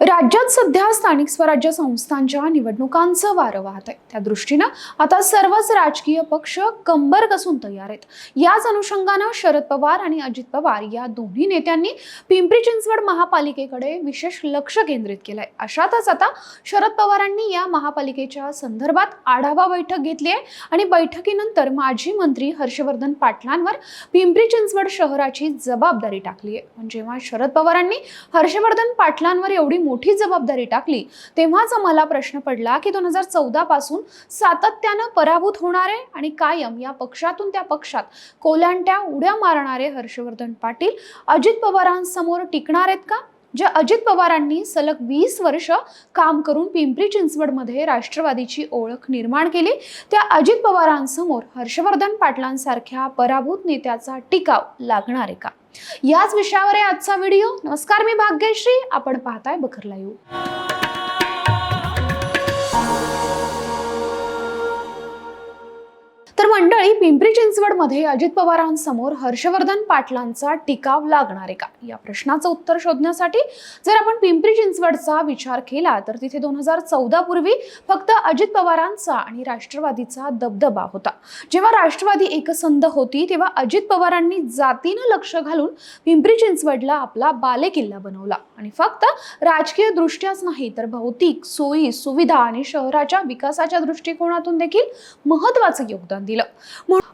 राज्यात सध्या स्थानिक स्वराज्य संस्थांच्या निवडणुकांचं वारं वाहत आहे. त्या दृष्टीनं आता सर्वच राजकीय पक्ष कंबर कसून तयार आहेत. याच अनुषंगानं शरद पवार आणि अजित पवार या दोन्ही नेत्यांनी पिंपरी चिंचवड महापालिकेकडे विशेष लक्ष केंद्रित केलंय. अशातच आता शरद पवारांनी या महापालिकेच्या संदर्भात आढावा बैठक घेतली आहे आणि बैठकीनंतर माजी मंत्री हर्षवर्धन पाटलांवर पिंपरी चिंचवड शहराची जबाबदारी टाकली आहे. पण जेव्हा शरद पवारांनी हर्षवर्धन पाटलांवर एवढी मोठी जबाबदारी टाकली तेव्हाच मला प्रश्न पडला की दोन हजार चौदा पासून सातत्यानं पराभूत होणारे आणि कायम या पक्षातून त्या पक्षात कोलांट्या उड्या मारणारे हर्षवर्धन पाटील अजित पवारांसमोर टिकणार आहेत का? जे अजित पवारांनी सलग वीस वर्ष काम करून पिंपरी चिंचवडमध्ये राष्ट्रवादीची ओळख निर्माण केली त्या अजित पवारांसमोर हर्षवर्धन पाटलांसारख्या पराभूत नेत्याचा टिकाव लागणार आहे का? याच विषयावर आहे आजचा व्हिडिओ. नमस्कार मी भाग्यश्री. आपण पाहताय बखर येऊ तर मंडळी पिंपरी चिंचवडमध्ये अजित पवारांसमोर हर्षवर्धन पाटलांचा टिकाव लागणार आहे का? या प्रश्नाचं उत्तर शोधण्यासाठी जर आपण पिंपरी चिंचवडचा विचार केला तर तिथे दोन हजार चौदा पूर्वी फक्त अजित पवारांचा आणि राष्ट्रवादीचा दबदबा होता. जेव्हा राष्ट्रवादी एकसंध होती तेव्हा अजित पवारांनी जातीनं लक्ष घालून पिंपरी चिंचवडला आपला बालेकिल्ला बनवला. आणि फक्त राजकीय दृष्ट्याच नाही तर भौतिक सोयी सुविधा आणि शहराच्या विकासाच्या दृष्टिकोनातून देखील महत्वाचं योगदान दिलं.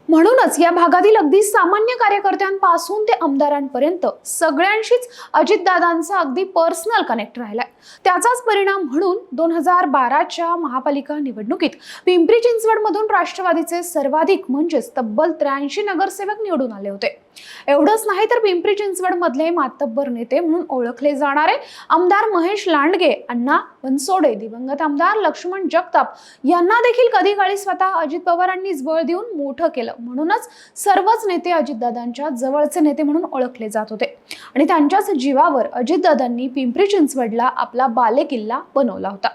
म्हणूनच या भागातील अगदी सामान्य कार्यकर्त्यांपासून ते आमदारांपर्यंत सगळ्यांशीच अजितदादांचा अगदी पर्सनल कनेक्ट राहिलाय. त्याचाच परिणाम म्हणून दोन हजार बाराच्या महापालिका निवडणुकीत पिंपरी चिंचवडमधून राष्ट्रवादीचे सर्वाधिक म्हणजेच तब्बल त्र्याऐंशी नगरसेवक निवडून आले होते. एवढंच नाही तर पिंपरी चिंचवड मधले मातब्बर नेते म्हणून ओळखले जाणारे आमदार महेश लांडगे अण्णा बनसोडे दिवंगत आमदार लक्ष्मण जगताप यांना देखील कधी काळी स्वतः अजित पवारांनीच बळ देऊन मोठं केलं. म्हणूनच सर्वच नेते अजितदादांच्या जवळचे नेते म्हणून ओळखले जात होते. आणि त्यांच्याच जीवावर अजितदादांनी पिंपरी चिंचवडला आपला बालेकिल्ला बनवला होता.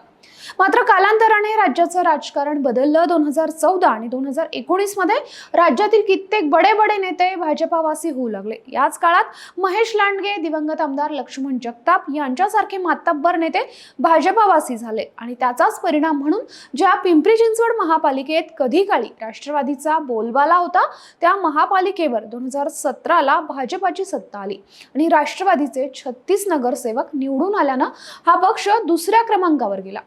मात्र कालांतराने राज्याचं राजकारण बदललं. दोन हजार चौदा आणि दोन हजार एकोणीसमध्ये राज्यातील कित्येक बडे बडे नेते भाजपावासी होऊ लागले. याच काळात महेश लांडगे दिवंगत आमदार लक्ष्मण जगताप यांच्यासारखे मातब्बर नेते भाजपावासी झाले आणि त्याचाच परिणाम म्हणून ज्या पिंपरी चिंचवड महापालिकेत कधी काळी राष्ट्रवादीचा बोलबाला होता त्या महापालिकेवर दोन हजार सतराला भाजपाची सत्ता आली आणि राष्ट्रवादीचे छत्तीस नगरसेवक निवडून आल्यानं हा पक्ष दुसऱ्या क्रमांकावर गेला.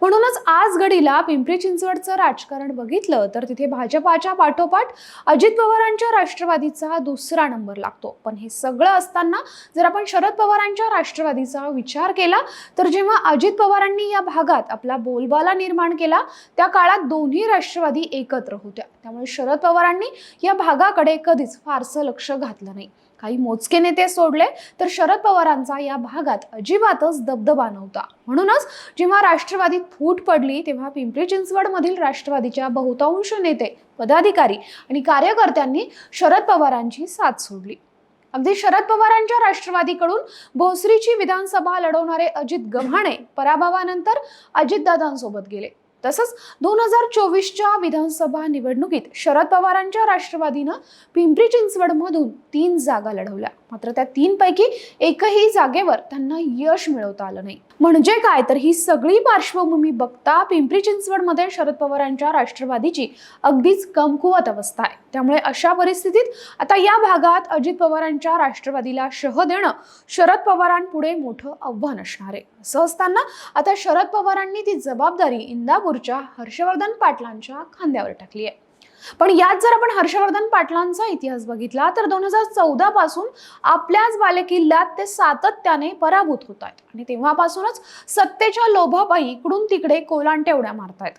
म्हणूनच आज घडीला पिंपरी चिंचवडचं राजकारण बघितलं तर तिथे भाजपाच्या पाठोपाठ अजित पवारांच्या राष्ट्रवादीचा दुसरा नंबर लागतो. पण हे सगळं असताना जर आपण शरद पवारांच्या राष्ट्रवादीचा विचार केला तर जेव्हा अजित पवारांनी या भागात आपला बोलबाला निर्माण केला त्या काळात दोन्ही राष्ट्रवादी एकत्र होत्या. त्यामुळे शरद पवारांनी या भागाकडे कधीच फारसं लक्ष घातलं नाही. काही मोजके नेते सोडले तर शरद पवारांचा या भागात अजिबातच दबदबा नव्हता. म्हणूनच जेव्हा राष्ट्रवादीत फूट पडली तेव्हा पिंपरी चिंचवडमधील राष्ट्रवादीच्या बहुतांश नेते पदाधिकारी आणि कार्यकर्त्यांनी शरद पवारांची साथ सोडली. अगदी शरद पवारांच्या राष्ट्रवादीकडून भोसरीची विधानसभा लढवणारे अजित गव्हाणे पराभवानंतर अजितदादांसोबत गेले. तसंच दोन हजार चोवीसच्या विधानसभा निवडणुकीत शरद पवारांच्या राष्ट्रवादीनं पिंपरी चिंचवडमधून तीन जागा लढवल्या. मात्र त्या तीनपैकी एकही जागेवर त्यांना यश मिळवता आलं नाही. म्हणजे काय? तर ही सगळी पार्श्वभूमी बघता पिंपरी चिंचवडमध्ये शरद पवारांच्या राष्ट्रवादीची अगदीच कमकुवत अवस्था आहे. त्यामुळे अशा परिस्थितीत आता या भागात अजित पवारांच्या राष्ट्रवादीला शह देणं शरद पवारांपुढे मोठं आव्हान असणार आहे. असं असताना आता शरद पवारांनी ती जबाबदारी इंदापूरच्या हर्षवर्धन पाटलांच्या खांद्यावर टाकली आहे पण यात जर आपण हर्षवर्धन पाटलांचा इतिहास बघितला तर दोन हजार चौदा पासून आपल्याच बालेकिल्ल्यात ते सातत्याने पराभूत होत आहेत. आणि तेव्हापासूनच सत्तेच्या लोभापायी इकडून तिकडे कोलांटेवड्या मारतायत.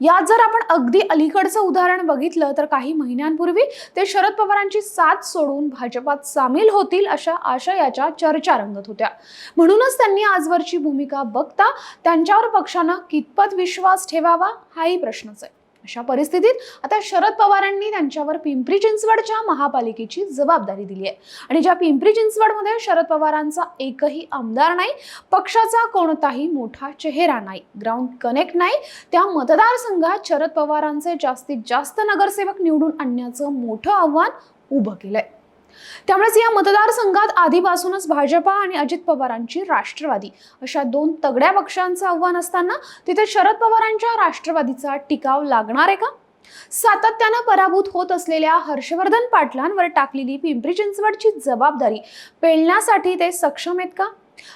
यात जर आपण अगदी अलीकडचं उदाहरण बघितलं तर काही महिन्यांपूर्वी ते शरद पवारांची साथ सोडून भाजपात सामील होतील अशा आशयाच्या चर्चा रंगत होत्या. म्हणूनच त्यांनी आजवरची भूमिका बघता त्यांच्यावर पक्षानं कितपत विश्वास ठेवावा हाही प्रश्नच आहे. अशा परिस्थितीत आता शरद पवारांनी त्यांच्यावर पिंपरी चिंचवडच्या महापालिकेची जबाबदारी दिली आहे. आणि ज्या पिंपरी चिंचवडमध्ये शरद पवारांचा एकही आमदार नाही पक्षाचा कोणताही मोठा चेहरा नाही ग्राउंड कनेक्ट नाही त्या मतदारसंघात शरद पवारांचे जास्तीत जास्त नगरसेवक निवडून आणण्याचं मोठं आव्हान उभं केलंय. त्यामुळेच या मतदारसंघात आधीपासूनच भाजपा आणि अजित पवारांची राष्ट्रवादी अशा दोन तगड्या पक्षांचं आव्हान असताना तिथे शरद पवारांच्या राष्ट्रवादीचा टिकाव लागणार आहे का? सातत्यानं पराभूत होत असलेल्या हर्षवर्धन पाटलांवर टाकलेली पिंपरी चिंचवडची जबाबदारी पेलण्यासाठी ते सक्षम आहेत का?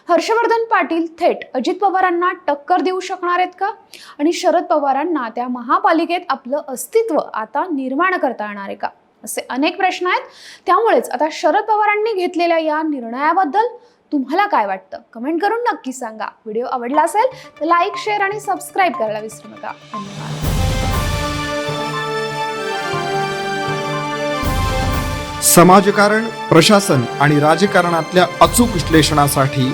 हर्षवर्धन पाटील थेट अजित पवारांना टक्कर देऊ शकणार आहेत का? आणि शरद पवारांना त्या महापालिकेत आपलं अस्तित्व आता निर्माण करता येणार आहे का? असे अनेक प्रश्न आहेत. त्यामुळेच आता शरद पवारांनी घेतलेल्या या निर्णयाबद्दल तुम्हाला काय वाटतं? कमेंट करून नक्की सांगा. व्हिडिओ आवडला असेल तर लाईक शेअर आणि सबस्क्राईब करायला विसरू नका. धन्यवाद. समाजकारण प्रशासन आणि राजकारणातल्या अचूक विश्लेषणासाठी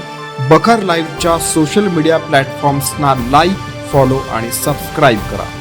बखर लाईव्हच्या सोशल मीडिया प्लॅटफॉर्म्सना लाईक फॉलो आणि सबस्क्राईब करा.